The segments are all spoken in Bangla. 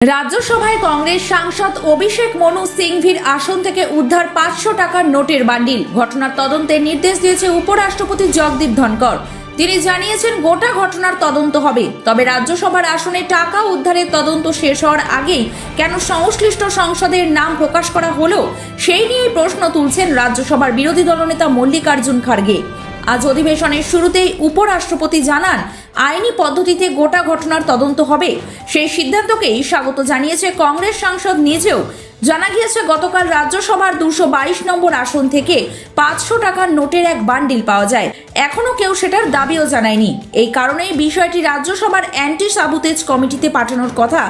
রাজ্যসভায় কংগ্রেস সাংসদ অভিষেক মনু সিংভির আসন থেকে উদ্ধার পাঁচশো টাকার নোটের বান্ডিল। ঘটনার তদন্তের নির্দেশ দিয়েছে উপরাষ্ট্রপতি জগদীপ ধনকর তিনি জানিয়েছেন, গোটা ঘটনার তদন্ত হবে। তবে রাজ্যসভার আসনে টাকা উদ্ধারের তদন্ত শেষ হওয়ার আগেই কেন সংশ্লিষ্ট সংসদের নাম প্রকাশ করা হলো, সেই নিয়েই প্রশ্ন তুলছেন রাজ্যসভার বিরোধী দলনেতা মল্লিকার্জুন খার্গে। আজ অধিবেশনের শুরুতেই উপরাষ্ট্রপতি জানান আইনি পদ্ধতিতে গোটা ঘটনার তদন্ত হবে। সেই সিদ্ধান্তকেই স্বাগত জানিয়েছে কংগ্রেস সাংসদ নিজেও। জানা গিয়েছে, গতকাল রাজ্যসভার দুশো বাইশ নম্বর আসন থেকে পাঁচশো টাকার নোটের এক বান্ডিল পাওয়া যায়। এখনও কেউ সেটার দাবিও জানায়নি। এই কারণেই বিষয়টি রাজ্যসভার অ্যান্টি সাবুতেজ কমিটিতে পাঠানোর কথা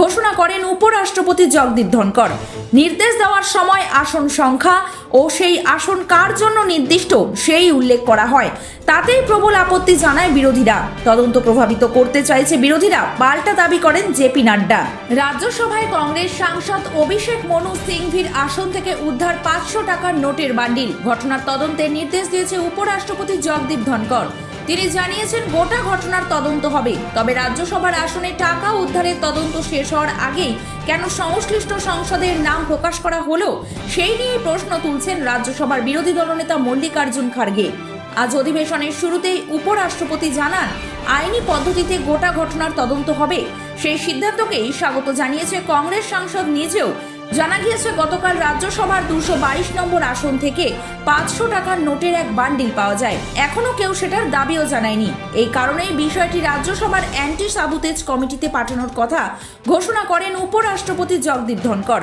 ঘোষণা করেন উপরাষ্ট্রপতি জগদীপ ধনকর নির্দেশ দেওয়ার সময় আসন সংখ্যা ও সেই আসন কার জন্য নির্দিষ্ট সেই উল্লেখ করা হয়। তাতেই প্রবল আপত্তি জানায় বিরোধীরা। তদন্ত প্রভাবিত করতে চাইছে বিরোধীরা। পাল্টা দাবি করেন জেপি নাড্ডা। রাজ্যসভায় কংগ্রেস সাংসদ অভিষেক মনু সিংভির আসন থেকে উদ্ধার পাঁচশো টাকার নোটের বান্ডিল। ঘটনার তদন্তের নির্দেশ দিয়েছে উপরাষ্ট্রপতি জগদীপ ধনকর তিনি জানিয়েছেন গোটা ঘটনার তদন্ত হবে। তবে রাজ্যসভার আসনে টাকা উদ্ধারের তদন্ত শেষ হওয়ার আগেই কেন সংশ্লিষ্ট সংসদের নাম প্রকাশ করা হলো, সেই নিয়ে প্রশ্ন তুলছেন রাজ্যসভার বিরোধী দলনেতা মল্লিকার্জুন খার্গে। আজ অধিবেশনের শুরুতেই উপরাষ্ট্রপতি জানান, আইনি পদ্ধতিতে গোটা ঘটনার তদন্ত হবে। সেই সিদ্ধান্তকেই স্বাগত জানিয়েছে কংগ্রেস সাংসদ নিজেও জানা গিয়েছে, গতকাল রাজ্যসভার দুশো বাইশ নম্বর আসন থেকে পাঁচশো টাকার নোটের এক বান্ডিল পাওয়া যায়। এখনও কেউ সেটার দাবিও জানায়নি। এই কারণেই বিষয়টি রাজ্যসভার অ্যান্টি সাবুতেজ কমিটিতে পাঠানোর কথা ঘোষণা করেন উপরাষ্ট্রপতি জগদীপ ধনকর